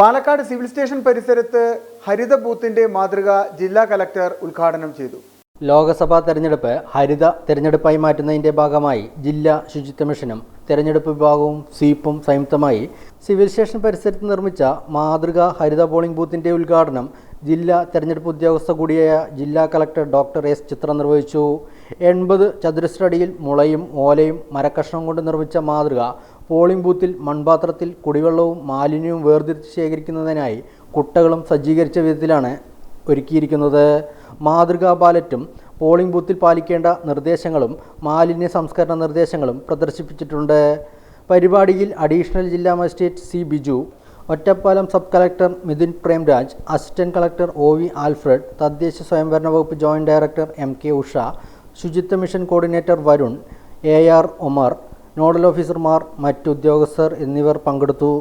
Palakkad civil station പരിസരത്ത് ഹരിത ബൂത്തിന്റെ മാതൃക ജില്ലാ കലക്ടർ ഉദ്ഘാടനം ചെയ്തു. ലോക്സഭാ തെരഞ്ഞെടുപ്പ് ഹരിത തെരഞ്ഞെടുപ്പായി മാറ്റുന്നതിന്റെ ഭാഗമായി ജില്ലാ ശുചിത്വ മിഷനും തെരഞ്ഞെടുപ്പ് വിഭാഗവും സ്വീപ്പും സംയുക്തമായി സിവിൽ സ്റ്റേഷൻ പരിസരത്ത് നിർമ്മിച്ച മാതൃക ഹരിത പോളിംഗ് ബൂത്തിന്റെ ഉദ്ഘാടനം ജില്ലാ തെരഞ്ഞെടുപ്പ് ഉദ്യോഗസ്ഥ കൂടിയായ ജില്ലാ കളക്ടർ ഡോക്ടർ എസ് ചിത്ര നിർവഹിച്ചു. എൺപത് ചതുരശ്രടിയിൽ മുളയും ഓലയും മരക്കഷ്ണം കൊണ്ട് നിർമ്മിച്ച മാതൃക പോളിംഗ് ബൂത്തിൽ മൺപാത്രത്തിൽ കുടിവെള്ളവും മാലിന്യവും വേർതിരിച്ച് ശേഖരിക്കുന്നതിനായി കുട്ടകളും സജ്ജീകരിച്ച വിധത്തിലാണ് ഒരുക്കിയിരിക്കുന്നത്. മാതൃകാ ബാലറ്റും പോളിംഗ് ബൂത്തിൽ പാലിക്കേണ്ട നിർദ്ദേശങ്ങളും മാലിന്യ സംസ്കരണ നിർദ്ദേശങ്ങളും പ്രദർശിപ്പിച്ചിട്ടുണ്ട്. പരിപാടിയിൽ അഡീഷണൽ ജില്ലാ magistrate C Biju Ottapalam sub collector Mithun Premraj assistant collector O V Alfred തദ്ദേശ സ്വയംഭരണ വകുപ്പ് joint director M K Usha ശുചിത്വ mission coordinator Varun A R Omar nodal ഓഫീസർമാർ മറ്റുദ്യോഗസ്ഥർ എന്നിവർ പങ്കെടുത്തു.